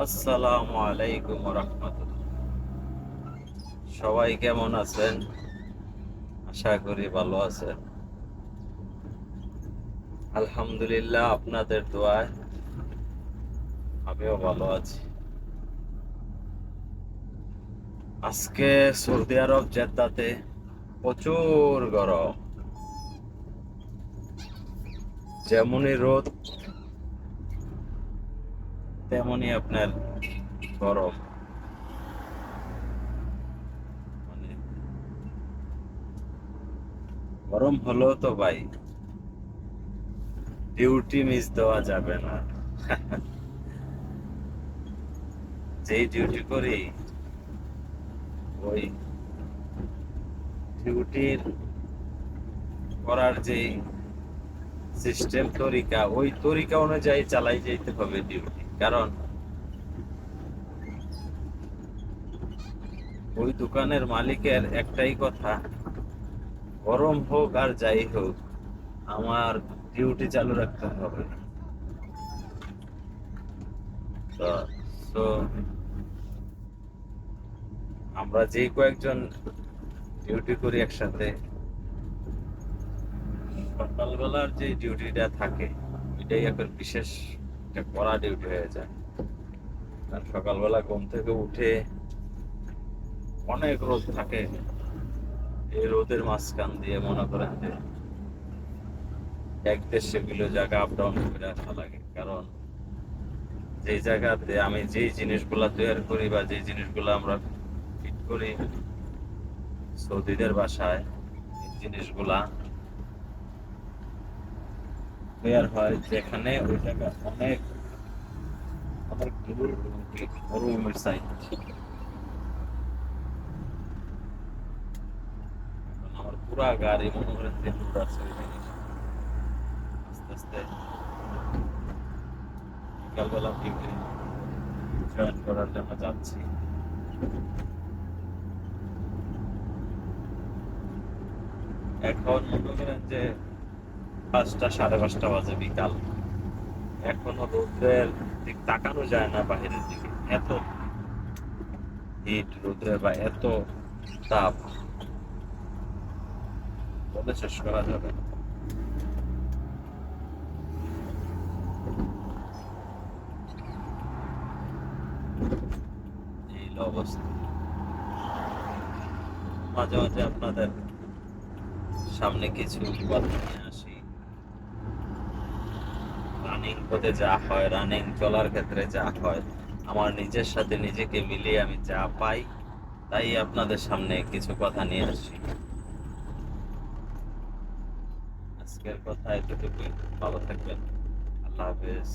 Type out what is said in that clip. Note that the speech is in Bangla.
আসসালামু আলাইকুম সবাই কেমন আছেন? আশা করি ভালো আছেন। আলহামদুলিল্লাহ আপনাদের দোয়ায় আমিও ভালো আছি। আজকে সৌদি আরব জেদ্দাতে প্রচুর গরম। যেমনই রোদ তেমনই আপনার গরম। মানে গরম হলেও তো ভাই ডিউটি মিস দেওয়া যাবে না। যেই ডিউটি করি, ওই ডিউটির করার যেই সিস্টেম তরিকা, ওই তরিকা অনুযায়ী চালাই যেতে হবে ডিউটি কারণ ওই দোকানের মালিকের একটাই কথা, গরম হোক আর যাই হোক, আমার ডিউটি চালু রাখতে হবে। তো আমরা যে কয়েকজন ডিউটি করি একসাথে, সকালবেলার যে ডিউটিটা থাকে, এটাই এখন বিশেষ একটা কড়া ডিউটি হয়ে যায়। কারণ সকালবেলা ঘুম থেকে উঠে অনেক রোদ থাকে। এই রোদের মাঝখান দিয়ে মনে করেন যে এক দেড়শো কিলো জায়গা আপ ডাউন করে আসা লাগে। কারণ যে জায়গাতে আমি যেই জিনিসগুলা তৈরি করি বা যে জিনিসগুলো আমরা ফিট করি, সৌদিদের বাসায় জিনিসগুলা তৈরি হয় যেখানে ওই জায়গা অনেক অনেক দূর সাইড আমার পুরা গাড়ি মনে করেন যে দূর আছে ওই জিনিস। আস্তে আস্তে বিকালবেলা ডিউটি জয়েন করার জন্য যাচ্ছি। এখন মনে করেন যে পাঁচটা, সাড়ে পাঁচটা বাজে বিকাল। এখনও রোদ্রের দিক তাকানো যায় না বাহিরের দিকে। এত হিট রোদ্রের বা এত তাপ। বলে শেষ করা যাবে অবস্থা। মাঝে মাঝে আপনাদের সামনে কিছু কথা নিয়ে আসি। রানিং পথে যা হয় রানিং চলার ক্ষেত্রে যা হয়, আমার নিজের সাথে নিজেকে মিলিয়ে আমি যা পাই, তাই আপনাদের সামনে কিছু কথা নিয়ে আসি আজকের কথা এতটুকুই। ভালো থাকবেন। আল্লাহ হাফেজ।